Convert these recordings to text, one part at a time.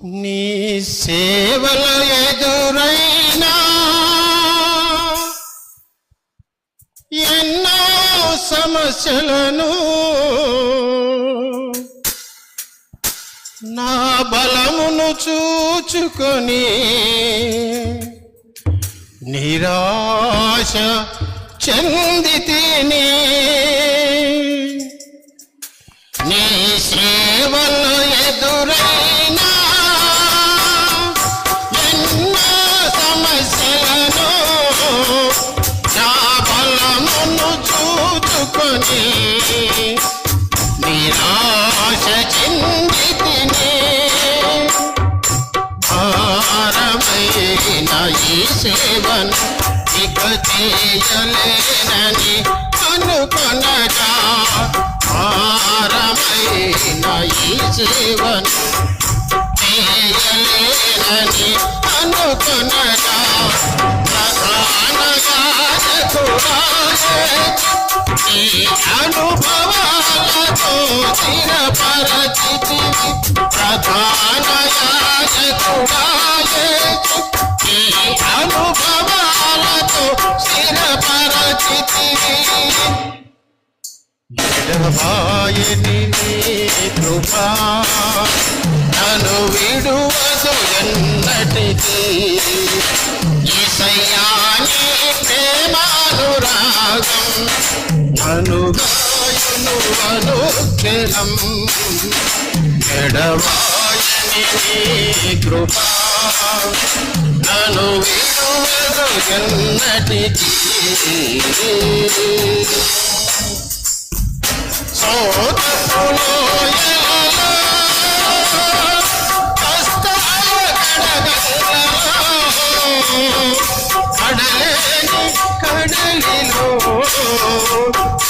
నీ సేవల ఎదురైనా ఎన్నో సమస్యలను నా బలమును చూచుకొని నిరాశ చెందితిని చూచుకొని నిరాశ చెందితిని. భారమైన ఈ సేవను ఇక చేయలేనని అనుకొనగా భారమైన ఈ సేవను చేయలేనని అనుకొనగా ప్రధాన యాజకుడాయే అనుభవాలతో స్థిరపరచితివి ప్రధాన యాజకుడాయే ఈ అనుభవాలతో స్థిరపరచితివి ఎడబాయని కృపా. నన్ను విడువదు ఎన్నటికీ. ఈసయ్యాని ప్రేమానురాగం గాయను అనుక్షణం ఎడబాయని కృపా నన్ను విడువదు ఎన్నటికీ సోదరులో కడలిలో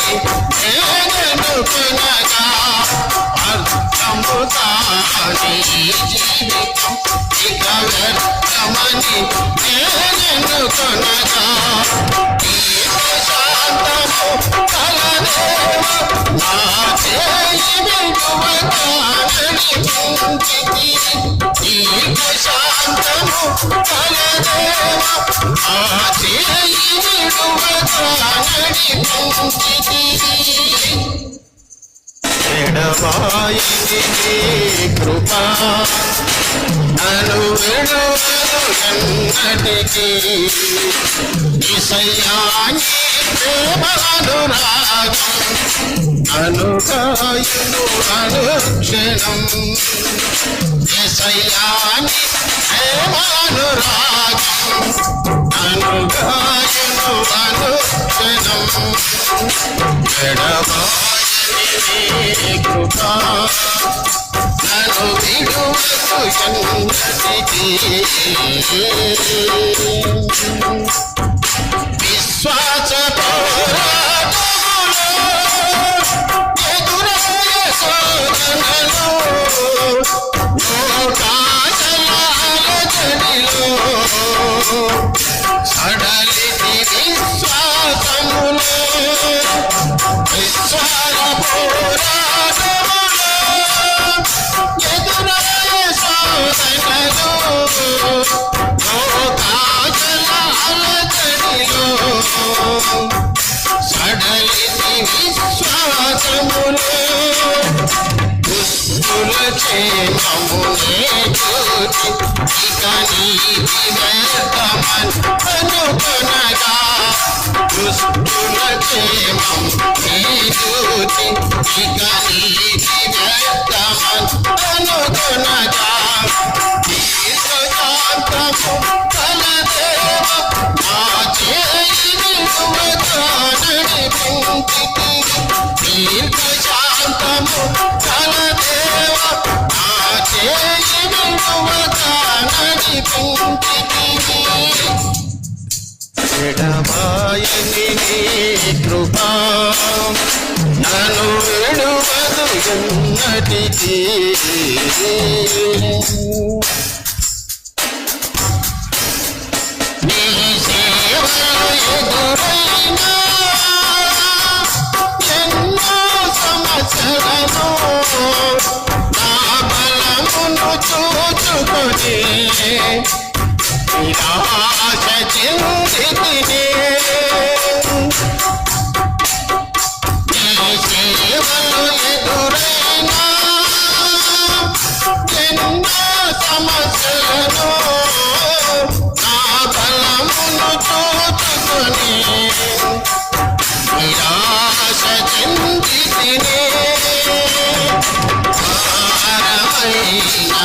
ఇక వ్యర్థమని నేననుకునగా అర్థము కాని ఈ జీవితం ఇక వ్యర్థమని నేననుకునగా ప్రశాంతము కృపా నన్ను విడువదు ఎన్నటికీ ఇసయ్యాని ప్రేమానురాగం అనుగాయును అనుక్షణం ఇసయ్యాని ప్రేమానురాగం అనుగాయును అనుక్షణం ఎడబాయిని కృపా విశ్వాస విశ్వాసములో దుస్తుల చేమమునే జ్యోతి ఇక నీతి వ్యర్థమన్ అనుకొనగా దుస్తుల చేమం నీ జ్యోతి ఇక నీతి వ్యర్థమన్ అనుకొనగా దీర్ఘశాంతము కలదేవ విడువగానని పింకితి దీర్ఘశాంతము కలదేవ నా చేయి విడువగా నడిపించితివి ఎడబాయని నీ కృపా నన్ను విడువదు ఎన్నటికీ సమస్యలను నా బలమును నిరాశ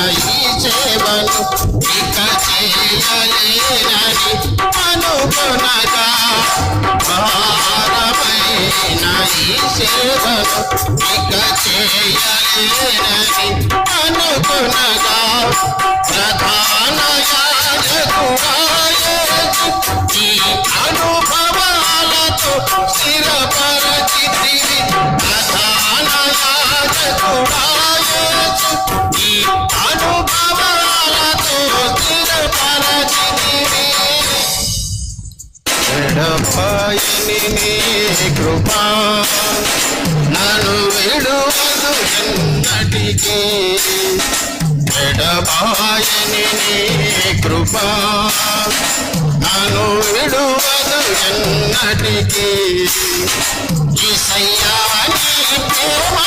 సేవను ఇక చేయలేనని అనుకునగా భారమైన ఈ సేవను ఇక చేయలేనని అనుకునగా ఎడపాయని నీ కృపా. నన్ను విడువదు ఎన్నటికీ. ఎడపాయని నీ కృపా. నన్ను విడువదు ఎన్నటికీ. ఈసయ్యా నీ ప్రేమ